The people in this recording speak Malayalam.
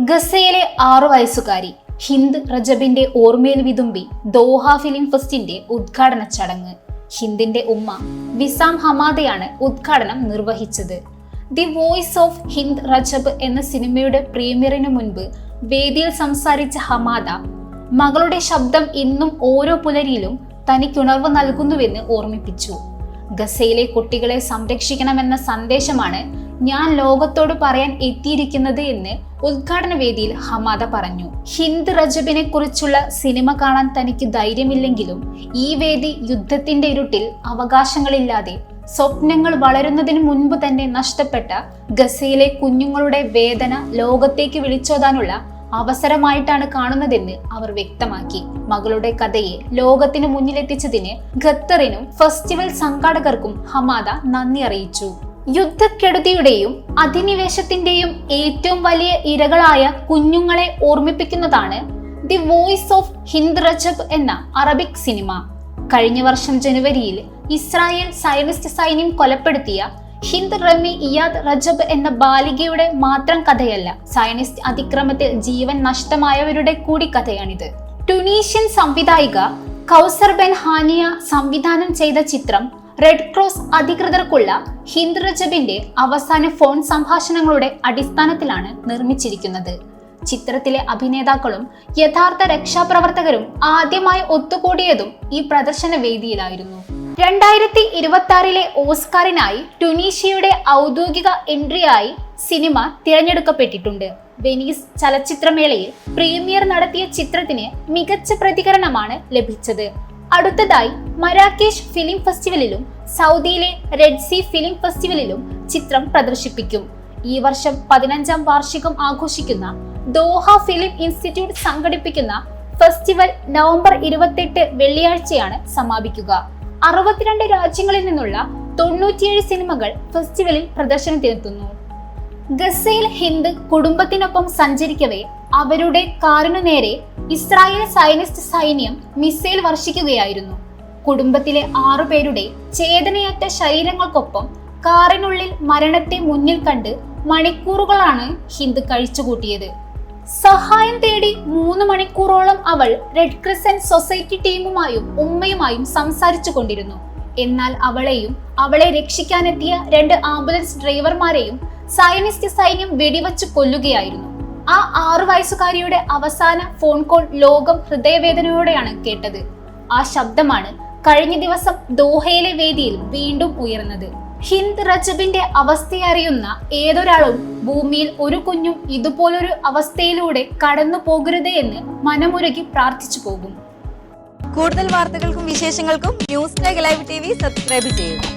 ഗസയിലെ ആറു വയസ്സുകാരി ഹിന്ദ് റജബിന്റെ ഓർമ്മയിൽ വിതുമ്പി ദോഹ ഫിലിം ഫെസ്റ്റിന്റെ ഉദ്ഘാടന ചടങ്ങ്. ഹിന്ദിന്റെ ഉമ്മ വിസാം ഹമാദയാണ് ഉദ്ഘാടനം നിർവഹിച്ചത്. The voice of Hind Rajab എന്ന സിനിമയുടെ പ്രീമിയറിന് മുൻപ് വേദിയിൽ സംസാരിച്ച ഹമാദ മകളുടെ ശബ്ദം ഇന്നും ഓരോ പുലരിയിലും തനിക്കുണർവ് നൽകുന്നുവെന്ന് ഓർമ്മിപ്പിച്ചു. ഗസയിലെ കുട്ടികളെ സംരക്ഷിക്കണമെന്ന സന്ദേശമാണ് ഞാൻ ലോകത്തോട് പറയാൻ എത്തിയിരിക്കുന്നത് എന്ന് ഉദ്ഘാടന വേദിയിൽ ഹമാദ പറഞ്ഞു. ഹിന്ദ് റജബിനെ കുറിച്ചുള്ള സിനിമ കാണാൻ തനിക്ക് ധൈര്യമില്ലെങ്കിലും ഈ വേദി യുദ്ധത്തിന്റെ ഇരുട്ടിൽ അവകാശങ്ങളില്ലാതെ സ്വപ്നങ്ങൾ വളരുന്നതിന് മുൻപ് തന്നെ നഷ്ടപ്പെട്ട ഗസയിലെ കുഞ്ഞുങ്ങളുടെ വേദന ലോകത്തേക്ക് വിളിച്ചോതാനുള്ള അവസരമായിട്ടാണ് കാണുന്നതെന്ന് അവർ വ്യക്തമാക്കി. മകളുടെ കഥയെ ലോകത്തിന് മുന്നിലെത്തിച്ചതിന് ഖത്തറിനും ഫെസ്റ്റിവൽ സംഘാടകർക്കും ഹമാദ നന്ദി അറിയിച്ചു. യുദ്ധക്കെടുതിയുടെയും അധിനിവേശത്തിന്റെയും ഏറ്റവും വലിയ ഇരകളായ കുഞ്ഞുങ്ങളെ ഓർമ്മിപ്പിക്കുന്നതാണ് the voice of Hind Rajab എന്ന അറബിക് സിനിമ. കഴിഞ്ഞ വർഷം ജനുവരിയിൽ ഇസ്രായേൽ സയനിസ്റ്റ് സൈന്യം കൊലപ്പെടുത്തിയ ഹിന്ദ് റമി ഇയാദ് റജബ് എന്ന ബാലികയുടെ മാത്രം കഥയല്ല സയനിസ്റ്റ് അതിക്രമത്തിൽ ജീവൻ നഷ്ടമായവരുടെ കൂടി കഥയാണിത്. ടുണീഷ്യൻ സംവിധായിക കൗസർ ബെൻ ഹാനിയ സംവിധാനം ചെയ്ത ചിത്രം റെഡ് ക്രോസ് അധികൃതർക്കുള്ള ഹിന്ദ് റജബിന്റെ അവസാന ഫോൺ സംഭാഷണങ്ങളുടെ അടിസ്ഥാനത്തിലാണ് നിർമ്മിച്ചിരിക്കുന്നത്. ചിത്രത്തിലെ അഭിനേതാക്കളും യഥാർത്ഥ രക്ഷാപ്രവർത്തകരും ആദ്യമായി ഒത്തുകൂടിയതും ഈ പ്രദർശന വേദിയിലായിരുന്നു. രണ്ടായിരത്തി ഇരുപത്തി ആറിലെ ഓസ്കാറിനായി ടുനീഷ്യയുടെ ഔദ്യോഗിക എൻട്രിയായി സിനിമ തിരഞ്ഞെടുക്കപ്പെട്ടിട്ടുണ്ട്. വെനീസ് ചലച്ചിത്രമേളയിൽ പ്രീമിയർ നടത്തിയ ചിത്രത്തിന് മികച്ച പ്രതികരണമാണ് ലഭിച്ചത്. അടുത്തതായി മരാക്കേഷ് ഫിലിം ഫെസ്റ്റിവലിലും സൗദിയിലെ റെഡ് സി ഫിലിം ഫെസ്റ്റിവലിലും ചിത്രം പ്രദർശിപ്പിക്കും. ഈ വർഷം പതിനഞ്ചാം വാർഷികം ആഘോഷിക്കുന്ന ദോഹ ഫിലിം ഇൻസ്റ്റിറ്റ്യൂട്ട് സംഘടിപ്പിക്കുന്ന ഫെസ്റ്റിവൽ നവംബർ ഇരുപത്തെട്ട് വെള്ളിയാഴ്ചയാണ് സമാപിക്കുക. അറുപത്തിരണ്ട് രാജ്യങ്ങളിൽ നിന്നുള്ള തൊണ്ണൂറ്റിയേഴ് സിനിമകൾ ഫെസ്റ്റിവലിൽ പ്രദർശനത്തിനെത്തുന്നു. ഗസയിൽ ഹിന്ദ് കുടുംബത്തിനൊപ്പം സഞ്ചരിക്കവേ അവരുടെ കാറിനു നേരെ ഇസ്രായേൽ സൈനിസ്റ്റ് സൈന്യം മിസൈൽ വർഷിക്കുകയായിരുന്നു. കുടുംബത്തിലെ ആറുപേരുടെ ചേതനയറ്റ ശരീരങ്ങൾക്കൊപ്പം കാറിനുള്ളിൽ മരണത്തെ മുന്നിൽ കണ്ട് മണിക്കൂറുകളാണ് ഹിന്ദ് കഴിച്ചുകൂട്ടിയത്. സഹായം തേടി മൂന്ന് മണിക്കൂറോളം അവൾ റെഡ് ക്രിസന്റ് സൊസൈറ്റി ടീമുമായും ഉമ്മയുമായും സംസാരിച്ചു കൊണ്ടിരുന്നു. എന്നാൽ അവളെയും അവളെ രക്ഷിക്കാനെത്തിയ രണ്ട് ആംബുലൻസ് ഡ്രൈവർമാരെയും സയനിസ്റ്റ് സൈന്യം വെടിവെച്ച് കൊല്ലുകയായിരുന്നു. ആ ആറു വയസ്സുകാരിയുടെ അവസാന ഫോൺ കോൾ ലോകം ഹൃദയവേദനയോടെയാണ് കേട്ടത്. ആ ശബ്ദമാണ് കഴിഞ്ഞ ദിവസം ദോഹയിലെ വേദിയിൽ വീണ്ടും ഉയർന്നത്. ഹിന്ദ് റജബിന്റെ അവസ്ഥയറിയുന്ന ഏതൊരാളും ഭൂമിയിൽ ഒരു കുഞ്ഞും ഇതുപോലൊരു അവസ്ഥയിലൂടെ കടന്നു പോകരുത് എന്ന് മനമുരുകി പ്രാർത്ഥിച്ചു പോകും. കൂടുതൽ വാർത്തകൾക്കും വിശേഷങ്ങൾക്കും news live T V subscribe ചെയ്യുക.